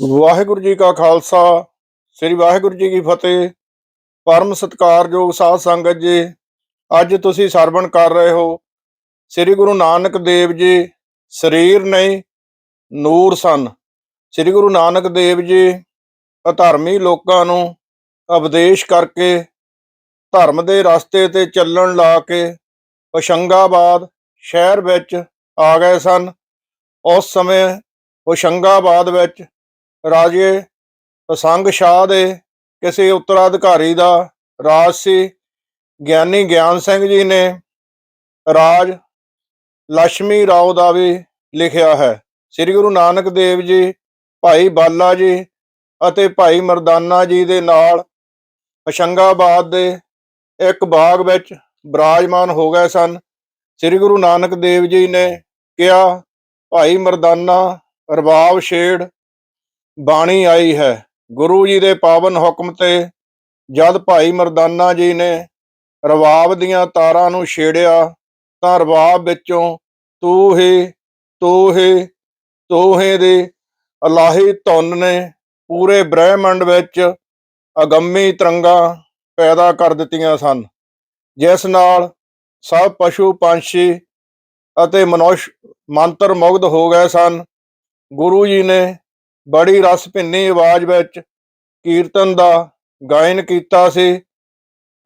ਵਾਹਿਗੁਰੂ ਜੀ ਕਾ ਖਾਲਸਾ, ਸ੍ਰੀ ਵਾਹਿਗੁਰੂ ਜੀ ਕੀ ਫਤਿਹ। ਪਰਮ ਸਤਿਕਾਰਯੋਗ ਸਾਧ ਸੰਗਤ ਜੀ, ਅੱਜ ਤੁਸੀਂ ਸਰਵਣ ਕਰ ਰਹੇ ਹੋ। ਸ੍ਰੀ ਗੁਰੂ ਨਾਨਕ ਦੇਵ ਜੀ, ਸਰੀਰ ਨਹੀਂ, ਨੂਰ ਸਨ। ਸ੍ਰੀ ਗੁਰੂ ਨਾਨਕ ਦੇਵ ਜੀ, ਅਧਰਮੀ ਲੋਕਾਂ ਨੂੰ ਉਪਦੇਸ਼ ਕਰਕੇ, ਧਰਮ ਦੇ ਰਸਤੇ ਤੇ ਚੱਲਣ ਲਾ ਕੇ ਹੋਸ਼ੰਗਾਬਾਦ ਸ਼ਹਿਰ ਵਿੱਚ ਆ ਗਏ ਸਨ। ਉਸ ਸਮੇਂ ਹੋਸ਼ੰਗਾਬਾਦ ਵਿੱਚ ਰਾਜੇ ਪਸੰਗ ਸ਼ਾਹ ਦੇ ਕਿਸੇ ਉੱਤਰਾਧਿਕਾਰੀ ਦਾ ਰਾਜ ਸੀ। ਗਿਆਨੀ ਗਿਆਨ ਸਿੰਘ ਜੀ ਨੇ ਰਾਜ ਲక్ష్ਮੀ ਰਾਓ ਦਾ ਵੀ ਲਿਖਿਆ ਹੈ। ਸ੍ਰੀ ਗੁਰੂ ਨਾਨਕ ਦੇਵ ਜੀ, ਭਾਈ ਬਾਲਾ ਜੀ ਅਤੇ ਭਾਈ ਮਰਦਾਨਾ ਜੀ ਦੇ ਨਾਲ ਹੋਸ਼ੰਗਾਬਾਦ ਦੇ ਇੱਕ ਬਾਗ ਵਿੱਚ ਬਰਾਜਮਾਨ ਹੋ ਗਏ ਸਨ। ਸ੍ਰੀ ਗੁਰੂ ਨਾਨਕ ਦੇਵ ਜੀ ਨੇ ਕਿਹਾ, ਭਾਈ ਮਰਦਾਨਾ ਰਬਾਬ ਛੇੜ ਬਾਣੀ ਆਈ ਹੈ। ਗੁਰੂ ਜੀ ਦੇ ਪਾਵਨ ਹੁਕਮ ਤੇ ਜਦ ਭਾਈ ਮਰਦਾਨਾ ਜੀ ਨੇ ਰਬਾਬ ਦੀਆਂ ਤਾਰਾਂ ਨੂੰ ਛੇੜਿਆ, ਤਾਂ ਰਬਾਬ ਵਿੱਚੋਂ ਤੂੰ ਹੀ ਤੂੰ ਹੀ ਤੂੰ ਹੀ ਦੀ ਅਲਾਹੀ ਧੁਨ ਨੇ ਪੂਰੇ ਬ੍ਰਹਿਮੰਡ ਵਿੱਚ ਅਗੰਮੀ ਤਰੰਗਾਂ ਪੈਦਾ ਕਰ ਦਿੱਤੀਆਂ ਸਨ। ਜਿਸ ਨਾਲ ਸਭ ਪਸ਼ੂ ਪੰਛੀ ਅਤੇ ਮਨੁੱਖ ਮੰਤਰ ਮੁਗਧ ਹੋ ਗਏ ਸਨ। ਗੁਰੂ ਜੀ ਨੇ ਬੜੀ ਰਸ ਭਿੰਨੀ ਆਵਾਜ਼ ਵਿੱਚ ਕੀਰਤਨ ਦਾ ਗਾਇਨ ਕੀਤਾ ਸੀ।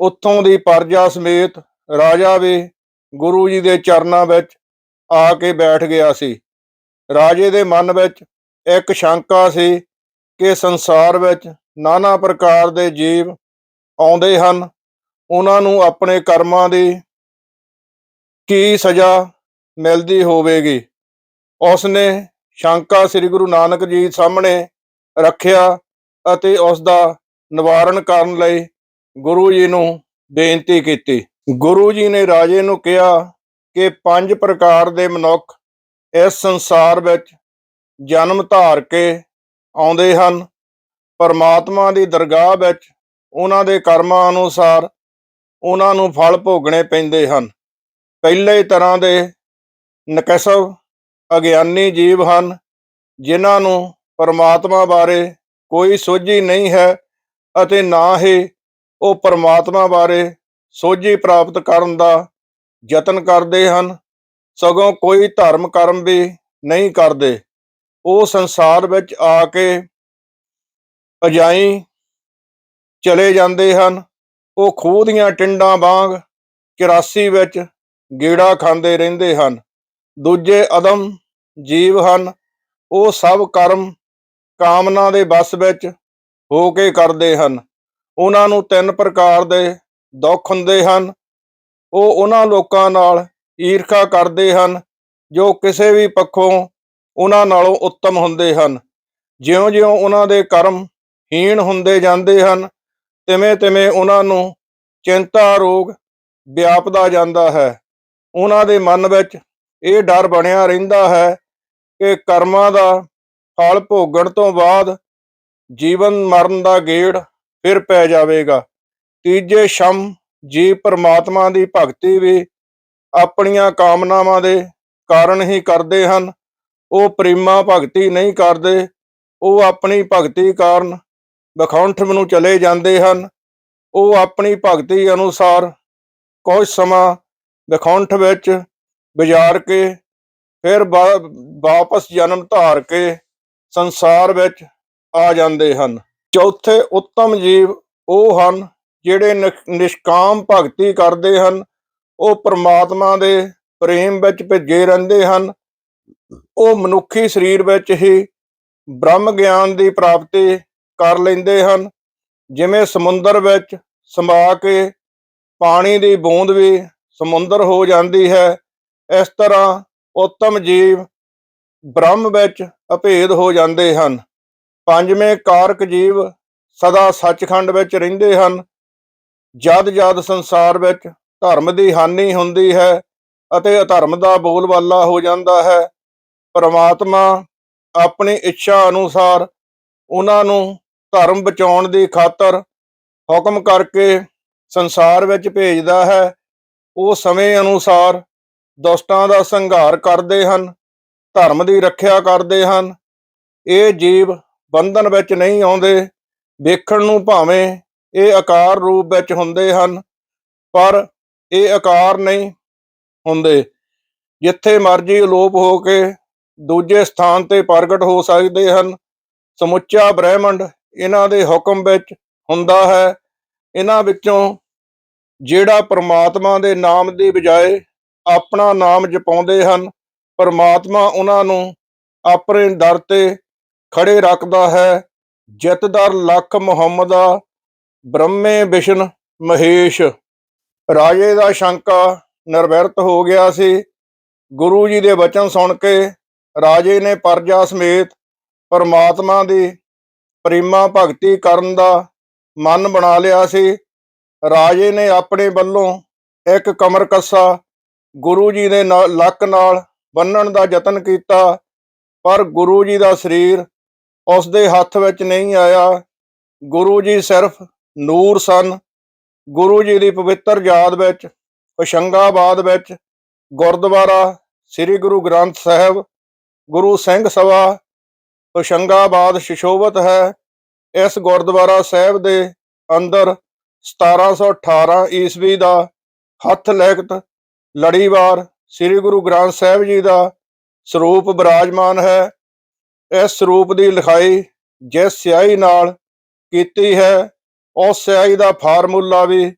ਉੱਥੋਂ ਦੀ ਪਰਜਾ ਸਮੇਤ ਰਾਜਾ ਵੀ ਗੁਰੂ ਜੀ ਦੇ ਚਰਨਾਂ ਵਿੱਚ ਆ ਕੇ ਬੈਠ ਗਿਆ ਸੀ। ਰਾਜੇ ਦੇ ਮਨ ਵਿੱਚ ਇੱਕ ਸ਼ੰਕਾ ਸੀ ਕਿ ਸੰਸਾਰ ਵਿੱਚ ਨਾਨਾ ਪ੍ਰਕਾਰ ਦੇ ਜੀਵ ਆਉਂਦੇ ਹਨ। ਉਹਨਾਂ ਨੂੰ ਆਪਣੇ ਕਰਮਾਂ ਦੀ ਕੀ ਸਜ਼ਾ ਮਿਲਦੀ ਹੋਵੇਗੀ? ਉਸ ਨੇ ਸ਼ੰਕਾ ਸ੍ਰੀ ਗੁਰੂ ਨਾਨਕ ਜੀ ਸਾਹਮਣੇ ਰੱਖਿਆ ਅਤੇ ਉਸ ਦਾ ਨਿਵਾਰਨ ਕਰਨ ਲਈ ਗੁਰੂ ਜੀ ਨੂੰ ਬੇਨਤੀ ਕੀਤੀ। ਗੁਰੂ ਜੀ ਨੇ ਰਾਜੇ ਨੂੰ ਕਿਹਾ ਕਿ ਪੰਜ ਪ੍ਰਕਾਰ ਦੇ ਮਨੁੱਖ ਇਸ ਸੰਸਾਰ ਵਿੱਚ ਜਨਮ ਧਾਰ ਕੇ ਆਉਂਦੇ ਹਨ। ਪਰਮਾਤਮਾ ਦੀ ਦਰਗਾਹ ਵਿੱਚ ਉਹਨਾਂ ਦੇ ਕਰਮਾਂ ਅਨੁਸਾਰ ਉਹਨਾਂ ਨੂੰ ਫਲ ਭੋਗਣੇ ਪੈਂਦੇ ਹਨ। ਪਹਿਲੇ ਤਰ੍ਹਾਂ ਦੇ ਨਕਸਬ ਅਗਿਆਨੀ ਜੀਵ ਹਨ, ਜਿਨ੍ਹਾਂ ਨੂੰ ਪਰਮਾਤਮਾ ਬਾਰੇ ਕੋਈ ਸੋਝੀ ਨਹੀਂ ਹੈ ਅਤੇ ਨਾ ਹੀ ਉਹ ਪਰਮਾਤਮਾ ਬਾਰੇ ਸੋਝੀ ਪ੍ਰਾਪਤ ਕਰਨ ਦਾ ਯਤਨ ਕਰਦੇ ਹਨ, ਸਗੋਂ ਕੋਈ ਧਰਮ ਕਰਮ ਵੀ ਨਹੀਂ ਕਰਦੇ। ਉਹ ਸੰਸਾਰ ਵਿੱਚ ਆ ਕੇ ਅਜਾਈ ਚਲੇ ਜਾਂਦੇ ਹਨ। ਉਹ ਖੂਹ ਦੀਆਂ ਟਿੰਡਾਂ ਵਾਂਗ 84 ਵਿੱਚ ਗੇੜਾ ਖਾਂਦੇ ਰਹਿੰਦੇ ਹਨ। ਦੂਜੇ ਅਦਮ ਜੀਵ ਹਨ। ਉਹ ਸਭ ਕਰਮ ਕਾਮਨਾ ਦੇ ਬਸ ਵਿੱਚ ਹੋ ਕੇ ਕਰਦੇ ਹਨ। ਉਹਨਾਂ ਨੂੰ ਤਿੰਨ ਪ੍ਰਕਾਰ ਦੇ ਦੁੱਖ ਹੁੰਦੇ ਹਨ। ਉਹ ਉਹਨਾਂ ਲੋਕਾਂ ਨਾਲ ਈਰਖਾ ਕਰਦੇ ਹਨ, ਜੋ ਕਿਸੇ ਵੀ ਪੱਖੋਂ ਉਹਨਾਂ ਨਾਲੋਂ ਉੱਤਮ ਹੁੰਦੇ ਹਨ। ਜਿਉਂ-ਜਿਉਂ ਉਹਨਾਂ ਦੇ ਕਰਮ ਹੀਣ ਹੁੰਦੇ ਜਾਂਦੇ ਹਨ, ਤਿਵੇਂ-ਤਿਵੇਂ ਉਹਨਾਂ ਨੂੰ ਚਿੰਤਾ ਰੋਗ ਵਿਆਪਦਾ ਜਾਂਦਾ ਹੈ। ਉਹਨਾਂ ਦੇ ਮਨ ਵਿੱਚ ਇਹ ਡਰ ਬਣਿਆ ਰਹਿੰਦਾ ਹੈ ਕਿ ਕਰਮਾਂ ਦਾ ਫਲ ਭੋਗਣ ਤੋਂ ਬਾਅਦ ਜੀਵਨ ਮਰਨ ਦਾ ਗੇੜ ਫਿਰ ਪੈ ਜਾਵੇਗਾ। ਤੀਜੇ ਸ਼ਮ ਜੀ ਪਰਮਾਤਮਾ ਦੀ ਭਗਤੀ ਵੀ ਆਪਣੀਆਂ ਕਾਮਨਾਵਾਂ ਦੇ ਕਾਰਨ ਹੀ ਕਰਦੇ ਹਨ। ਉਹ ਪ੍ਰੀਮਾ ਭਗਤੀ ਨਹੀਂ ਕਰਦੇ, ਉਹ ਆਪਣੀ ਭਗਤੀ ਕਾਰਨ ਬਖੌਂਠ ਨੂੰ ਚਲੇ ਜਾਂਦੇ ਹਨ। ਉਹ ਆਪਣੀ ਭਗਤੀ ਅਨੁਸਾਰ ਕੁਝ ਸਮਾਂ ਵਿਖੌਂਠ ਵਿੱਚ ਗੁਜ਼ਾਰ ਕੇ, ਫਿਰ ਵਾ- ਵਾਪਸ ਜਨਮ ਧਾਰ ਕੇ ਸੰਸਾਰ ਵਿੱਚ ਆ ਜਾਂਦੇ ਹਨ। ਚੌਥੇ ਉੱਤਮ ਜੀਵ ਉਹ ਹਨ ਜਿਹੜੇ ਨਿਸ਼- ਨਿਸ਼ਕਾਮ ਭਗਤੀ ਕਰਦੇ ਹਨ। ਉਹ ਪ੍ਰਮਾਤਮਾ ਦੇ ਪ੍ਰੇਮ ਵਿੱਚ ਭਿੱਜੇ ਰਹਿੰਦੇ ਹਨ। ਉਹ ਮਨੁੱਖੀ ਸਰੀਰ ਵਿੱਚ ਹੀ ਬ੍ਰਹਮ ਗਿਆਨ ਦੀ ਪ੍ਰਾਪਤੀ ਕਰ ਲੈਂਦੇ ਹਨ। ਜਿਵੇਂ ਸਮੁੰਦਰ ਵਿੱਚ ਸਮਾ ਕੇ ਪਾਣੀ ਦੀ ਬੂੰਦ ਵੀ ਸਮੁੰਦਰ ਹੋ ਜਾਂਦੀ ਹੈ ਇਸ ਤਰ੍ਹਾਂ ਉੱਤਮ ਜੀਵ ਬ੍ਰਹਮ ਵਿੱਚ ਅਭੇਦ ਹੋ ਜਾਂਦੇ ਹਨ। ਪੰਜਵੇਂ ਕਾਰਕ ਜੀਵ ਸਦਾ ਸੱਚਖੰਡ ਵਿੱਚ ਰਹਿੰਦੇ ਹਨ। ਜਦ ਜਦ ਸੰਸਾਰ ਵਿੱਚ ਧਰਮ ਦੀ ਹਾਨੀ ਹੁੰਦੀ ਹੈ ਅਤੇ ਅਧਰਮ ਦਾ ਬੋਲਬਾਲਾ ਹੋ ਜਾਂਦਾ ਹੈ, ਪਰਮਾਤਮਾ ਆਪਣੀ ਇੱਛਾ ਅਨੁਸਾਰ ਉਹਨਾਂ ਨੂੰ ਧਰਮ ਬਚਾਉਣ ਦੀ ਖਾਤਰ ਹੁਕਮ ਕਰਕੇ ਸੰਸਾਰ ਵਿੱਚ ਭੇਜਦਾ ਹੈ। ਉਹ ਸਮੇਂ ਅਨੁਸਾਰ ਦੁਸ਼ਟਾਂ ਦਾ ਸੰਘਾਰ ਕਰਦੇ ਹਨ, ਧਰਮ ਦੀ ਰੱਖਿਆ ਕਰਦੇ ਹਨ। ਇਹ ਜੀਵ ਬੰਧਨ ਵਿੱਚ ਨਹੀਂ ਆਉਂਦੇ, ਵੇਖਣ ਨੂੰ ਭਾਵੇਂ ਇਹ ਆਕਾਰ ਰੂਪ ਵਿੱਚ ਹੁੰਦੇ ਹਨ, ਪਰ ਇਹ ਆਕਾਰ ਨਹੀਂ ਹੁੰਦੇ। ਜਿੱਥੇ ਮਰਜ਼ੀ ਅਲੋਪ ਹੋ ਕੇ ਦੂਜੇ ਸਥਾਨ ਤੇ ਪ੍ਰਗਟ ਹੋ ਸਕਦੇ ਹਨ, ਸਮੁੱਚਾ ਬ੍ਰਹਿਮੰਡ ਇਹਨਾਂ ਦੇ ਹੁਕਮ ਵਿੱਚ ਹੁੰਦਾ ਹੈ। ਇਹਨਾਂ ਵਿੱਚੋਂ ਜਿਹੜਾ ਪ੍ਰਮਾਤਮਾ ਦੇ ਨਾਮ ਦੀ ਬਜਾਏ ਆਪਣਾ ਨਾਮ ਜਪਾਉਂਦੇ ਹਨ। ਪਰਮਾਤਮਾ ਉਹਨਾਂ ਨੂੰ ਆਪਣੇ ਦਰ ਤੇ ਖੜੇ ਰੱਖਦਾ ਹੈ। ਜਿਤਦਰ ਲੱਖ ਮੁਹੰਮਦਾ ਬ੍ਰਹਮੇ ਵਿਸ਼ਨ ਮਹੇਸ਼। ਰਾਜੇ ਦਾ ਸ਼ੰਕਾ ਨਿਰਵਿਰਤ ਹੋ ਗਿਆ ਸੀ। ਗੁਰੂ ਜੀ ਦੇ ਵਚਨ ਸੁਣ ਕੇ ਰਾਜੇ ਨੇ ਪਰਜਾ ਸਮੇਤ ਪਰਮਾਤਮਾ ਦੀ ਪ੍ਰੀਮਾ ਭਗਤੀ ਕਰਨ ਦਾ ਮਨ ਬਣਾ ਲਿਆ ਸੀ। ਰਾਜੇ ਨੇ ਆਪਣੇ ਵੱਲੋਂ ਇੱਕ ਕਮਰ ਕੱਸਾ ਗੁਰੂ ਜੀ ਦੇ ਨਾਲ- ਲੱਕ ਨਾਲ ਬੰਨਣ ਦਾ ਯਤਨ ਕੀਤਾ, ਪਰ ਗੁਰੂ ਜੀ ਦਾ ਸਰੀਰ ਉਸ ਦੇ ਹੱਥ ਵਿੱਚ ਨਹੀਂ ਆਇਆ। ਗੁਰੂ ਜੀ ਸਿਰਫ ਨੂਰ ਸਨ। ਗੁਰੂ ਜੀ ਦੀ ਪਵਿੱਤਰ ਯਾਦ ਵਿੱਚ, ਹੋਸ਼ੰਗਾਬਾਦ ਵਿੱਚ ਗੁਰਦੁਆਰਾ, ਸ੍ਰੀ ਗੁਰੂ ਗ੍ਰੰਥ ਸਾਹਿਬ, ਗੁਰੂ ਸਿੰਘ ਸਭਾ, ਹੋਸ਼ੰਗਾਬਾਦ ਸ਼ਿਸ਼ੋਭਤ ਹੈ। ਇਸ ਗੁਰਦੁਆਰਾ ਸਾਹਿਬ ਦੇ ਅੰਦਰ 1718 ਈਸਵੀ ਦਾ ਹੱਥ ਲਿਖਤ ਲੜੀਵਾਰ ਸ੍ਰੀ ਗੁਰੂ ਗ੍ਰੰਥ ਸਾਹਿਬ ਜੀ ਦਾ ਸਰੂਪ ਬਿਰਾਜਮਾਨ ਹੈ। ਇਸ ਸਰੂਪ ਦੀ ਲਿਖਾਈ ਜਿਸ ਸਿਆਹੀ ਨਾਲ ਕੀਤੀ ਹੈ, ਉਸ ਸਿਆਹੀ ਦਾ ਫਾਰਮੂਲਾ ਵੀ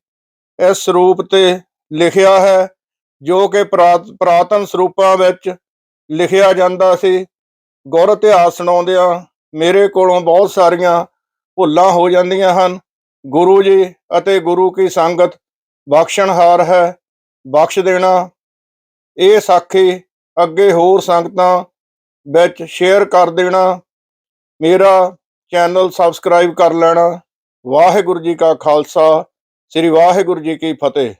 ਇਸ ਸਰੂਪ ਤੇ ਲਿਖਿਆ ਹੈ, ਜੋ ਕਿ ਪ੍ਰਾ- ਪੁਰਾਤਨ ਸਰੂਪਾਂ ਵਿੱਚ ਲਿਖਿਆ ਜਾਂਦਾ ਸੀ। ਗੁਰ ਇਤਿਹਾਸ ਸੁਣਾਉਂਦਿਆਂ ਮੇਰੇ ਕੋਲੋਂ ਬਹੁਤ ਸਾਰੀਆਂ ਭੁੱਲਾਂ ਹੋ ਜਾਂਦੀਆਂ ਹਨ। ਗੁਰੂ ਜੀ ਅਤੇ ਗੁਰੂ ਕੀ ਸੰਗਤ ਬਖਸ਼ਣਹਾਰ ਹੈ। ਬਖਸ਼ ਦੇਣਾ। ਇਹ ਸਾਖੀ ਅੱਗੇ ਹੋਰ ਸੰਗਤਾਂ ਵਿੱਚ ਸ਼ੇਅਰ ਕਰ ਦੇਣਾ। ਮੇਰਾ ਚੈਨਲ ਸਬਸਕ੍ਰਾਈਬ ਕਰ ਲੈਣਾ। ਵਾਹਿਗੁਰੂ ਜੀ ਕਾ ਖਾਲਸਾ, ਸ੍ਰੀ ਵਾਹਿਗੁਰੂ ਜੀ ਕੀ ਫਤਿਹ।